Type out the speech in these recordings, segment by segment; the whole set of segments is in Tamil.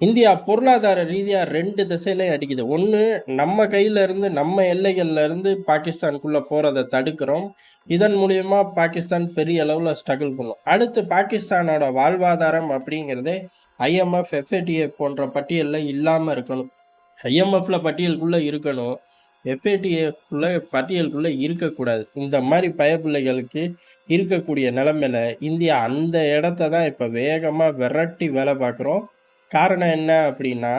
இந்தியா பொருளாதார ரீதியாக ரெண்டு திசையிலையும் அடிக்குது. ஒன்று நம்ம கையில இருந்து, நம்ம எல்லைகள்லேருந்து இருந்து போகிறத தடுக்கிறோம். இதன் மூலயமா பாகிஸ்தான் பெரிய அளவில் ஸ்ட்ரகிள் பண்ணும். அடுத்து பாகிஸ்தானோட வாழ்வாதாரம் அப்படிங்கிறதே ஐஎம்எஃப், எஃப்ஏடிஎஃப் போன்ற பட்டியலில் இல்லாமல் இருக்கணும். ஐஎம்எஃப்ல பட்டியலுக்குள்ளே இருக்கணும். எஃப்ஏடிஎஃப்ல பட்டியலுக்குள்ளே இருக்கக்கூடாது. இந்த மாதிரி பயப்பிள்ளைகளுக்கு இருக்கக்கூடிய நிலமையில இந்தியா அந்த இடத்த தான் இப்போ வேகமாக விரட்டி வேலை பார்க்குறோம் காரணம் என்ன அப்படின்னா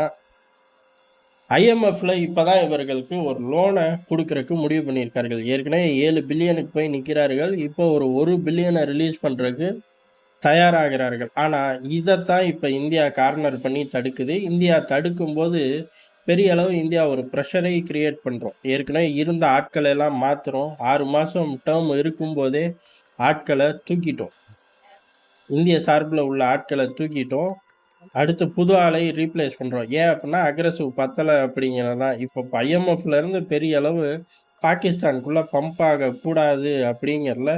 ஐஎம்எஃப்ல இப்போதான் இவர்களுக்கு ஒரு லோனை குடுக்கறக்கு முடிவு பண்ணியிருக்கார்கள். ஏற்கனவே ஏழு பில்லியனுக்கு போய் நிற்கிறார்கள் இப்போ ஒரு ஒரு பில்லியனை ரிலீஸ் பண்ணுறதுக்கு தயாராகிறார்கள். ஆனால் இதைத்தான் இப்போ இந்தியா கார்னர் பண்ணி தடுக்குது. இந்தியா தடுக்கும்போது பெரிய அளவு இந்தியா ஒரு ப்ரெஷரை கிரியேட் பண்ணுறோம் ஏற்கனவே இருந்த ஆட்களை எல்லாம் மாற்றுறோம் ஆறு மாதம் டேர்ம் இருக்கும்போதே ஆட்களை தூக்கிட்டோம். இந்திய சார்பில் உள்ள ஆட்களை தூக்கிட்டோம். அடுத்து புது ஆளை ரீப்ளேஸ் பண்ணுறோம் ஏன் அப்படின்னா அக்ரஸிவ் பத்தலை அப்படிங்கிறது தான். இப்போ ஐஎம்எஃப்ல இருந்து பெரிய அளவு பாகிஸ்தானுக்குள்ளே பம்ப் ஆகக்கூடாது அப்படிங்கிறதுல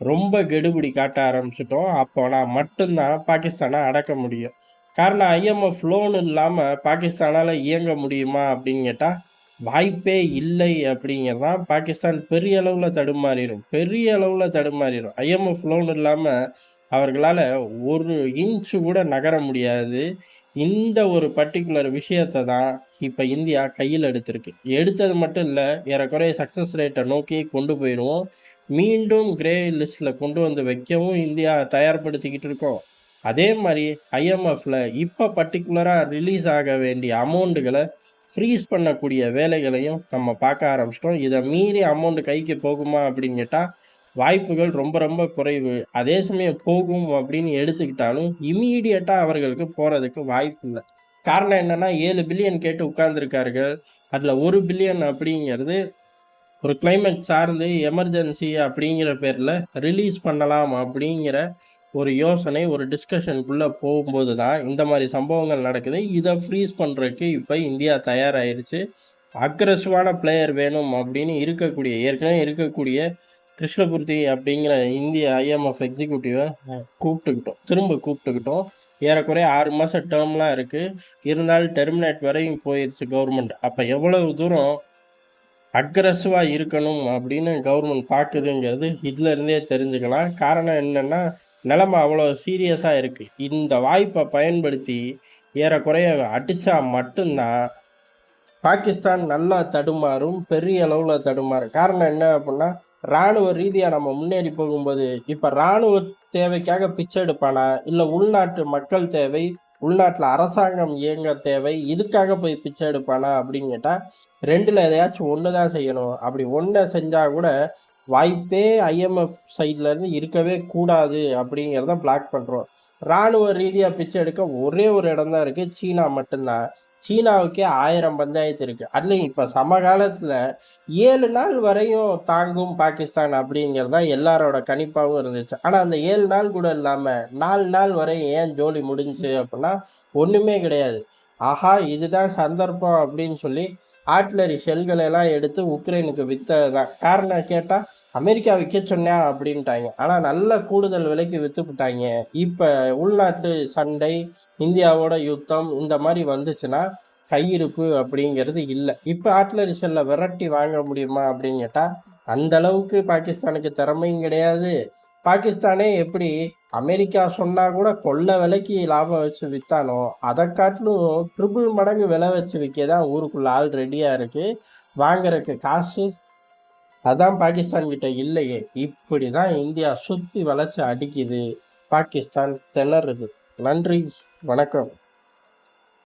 ரொம்ப கெடுபிடி காட்ட ஆரம்பிச்சிட்டோம் அப்போனா நான் மட்டும்தான் பாகிஸ்தானை அடக்க முடியும். காரணம் ஐஎம்எஃப் லோன் இல்லாமல் பாகிஸ்தானால் இயங்க முடியுமா அப்படின்னு கேட்டால் வாய்ப்பே இல்லை அப்படிங்கிறது தான். பாகிஸ்தான் பெரிய அளவில் தடுமாறிடும் பெரிய அளவில் தடுமாறிடும் ஐஎம்எஃப் லோன் இல்லாமல் அவர்களால் ஒரு இன்ச் கூட நகர முடியாது. இந்த ஒரு பர்ட்டிகுலர் விஷயத்தை தான் இப்போ இந்தியா கையில் எடுத்திருக்கு. எடுத்தது மட்டும் இல்லை ஏறக்குறைய சக்சஸ் ரேட்டை நோக்கி கொண்டு போயிடுவோம் மீண்டும் கிரே லிஸ்ட்டில் கொண்டு வந்து வைக்கவும் இந்தியா தயார்படுத்திக்கிட்டு இருக்கோம். அதே மாதிரி ஐஎம்எஃப்ல இப்போ பர்டிகுலராக ரிலீஸ் ஆக வேண்டிய அமௌண்ட்டுகளை ஃப்ரீஸ் பண்ணக்கூடிய வேலைகளையும் நம்ம பார்க்க ஆரம்பிச்சிட்டோம். இதை மீறி அமௌண்ட் கைக்கு போகுமா அப்படின்னு கேட்டால் வாய்ப்புகள் ரொம்ப ரொம்ப குறைவு. அதே சமயம் போகும் அப்படின்னு எடுத்துக்கிட்டாலும், இமீடியட்டாக அவர்களுக்கு போகிறதுக்கு வாய்ப்பு இல்லை. காரணம் என்னன்னா ஏழு பில்லியன் கேட்டு உட்கார்ந்துருக்கார்கள். அதில் ஒரு பில்லியன் அப்படிங்கிறது ஒரு கிளைமேட் சார்ந்து எமர்ஜென்சி அப்படிங்கிற பேரில் ரிலீஸ் பண்ணலாம் அப்படிங்கிற ஒரு யோசனை, ஒரு டிஸ்கஷனுக்குள்ளே போகும்போது தான் இந்த மாதிரி சம்பவங்கள் நடக்குது. இதை ஃப்ரீஸ் பண்ணுறதுக்கு இப்போ இந்தியா தயாராயிருச்சு. அக்ரஸிவான பிளேயர் வேணும் அப்படின்னு இருக்கக்கூடிய ஏற்கனவே இருக்கக்கூடிய கிருஷ்ணமூர்த்தி அப்படிங்கிற இந்திய ஐஎம்எஃப் எக்ஸிக்யூட்டிவை கூப்பிட்டுக்கிட்டோம். திரும்ப கூப்பிட்டுக்கிட்டோம். ஏறக்குறைய ஆறு மாதம் டேர்ம்லாம் இருக்குது இருந்தாலும் டெர்மினேட் வரையும் போயிடுச்சு கவர்மெண்ட் அப்போ எவ்வளவு தூரம் அக்ரஸிவாக இருக்கணும் அப்படின்னு கவர்மெண்ட் பார்க்குதுங்கிறது இதிலருந்தே தெரிஞ்சுக்கலாம். காரணம் என்னன்னா, நிலமை அவ்வளோ சீரியஸாக இருக்குது இந்த வாய்ப்பை பயன்படுத்தி ஏறக்குறைய அடித்தா மட்டும்தான் பாகிஸ்தான் நல்லா தடுமாறும். பெரிய அளவில் தடுமாறும். காரணம் என்ன அப்படின்னா, ராணுவ ரீதியாக நம்ம முன்னேறி போகும்போது, இப்போ ராணுவ தேவைக்காக பிச்சை எடுப்பானா? இல்லை உள்நாட்டு மக்கள் தேவை, உள்நாட்டில் அரசாங்கம் இயங்க தேவை, இதுக்காக போய் பிச்சை எடுப்பானா அப்படின்னு கேட்டால் ரெண்டில் எதையாச்சும் ஒன்று தான் செய்யணும். அப்படி ஒன்றை செஞ்சால் கூட வாய்ப்பே ஐஎம்எஃப் சைட்லேருந்து இருக்கவே கூடாது அப்படிங்கிறத பிளாக் பண்ணுறோம் ராணுவ ரீதியாக பிச்சை எடுக்க ஒரே ஒரு இடம் தான் இருக்குது சீனா மட்டும்தான் சீனாவுக்கே ஆயிரம் பஞ்சாயத்து இருக்குது அதுலேயும் இப்போ சமகாலத்தில் ஏழு நாள் வரையும் தாங்கும் பாகிஸ்தான் அப்படிங்கிறது தான் எல்லாரோட கணிப்பாகவும் இருந்துச்சு. ஆனால் அந்த ஏழு நாள் கூட இல்லாமல் நாலு நாள் வரையும் ஏன் ஜோலி முடிஞ்சுச்சு அப்படின்னா, ஒன்றுமே கிடையாது. ஆஹா! இதுதான் சந்தர்ப்பம் அப்படின்னு சொல்லி ஆர்ட்டிலரி ஷெல்கள எல்லாம் எடுத்து உக்ரைனுக்கு விற்றது தான். காரணம் கேட்டால் அமெரிக்கா விற்க சொன்னா அப்படின்ட்டாங்க ஆனால் நல்ல கூடுதல் விலைக்கு வித்துப்புட்டாய்ங்க. இப்போ உள்நாட்டு சண்டை, இந்தியாவோட யுத்தம் இந்த மாதிரி வந்துச்சுன்னா, கையிருப்பு அப்படிங்கிறது இல்லை இப்போ ஆர்ட்டிலரி ஷெல்லை விரட்டி வாங்க முடியுமா அப்படின்னு கேட்டால் அந்த அளவுக்கு பாகிஸ்தானுக்கு திறமையும் கிடையாது. பாகிஸ்தானே எப்படி அமெரிக்கா சொன்னா கூட கொள்ள விலைக்கு லாபம் வச்சு வித்தானோ, அதை காட்டிலும் ட்ரிபிள் மடங்கு விலை வச்சு விற்க தான் ஊருக்குள்ள ஆள் ரெடியா இருக்கு. வாங்குறதுக்கு காசு அதான் பாகிஸ்தான் கிட்ட இல்லையே. இப்படிதான் இந்தியா சுத்தி வளைச்சு அடிக்குது. பாகிஸ்தான் திணறுது. நன்றி, வணக்கம்.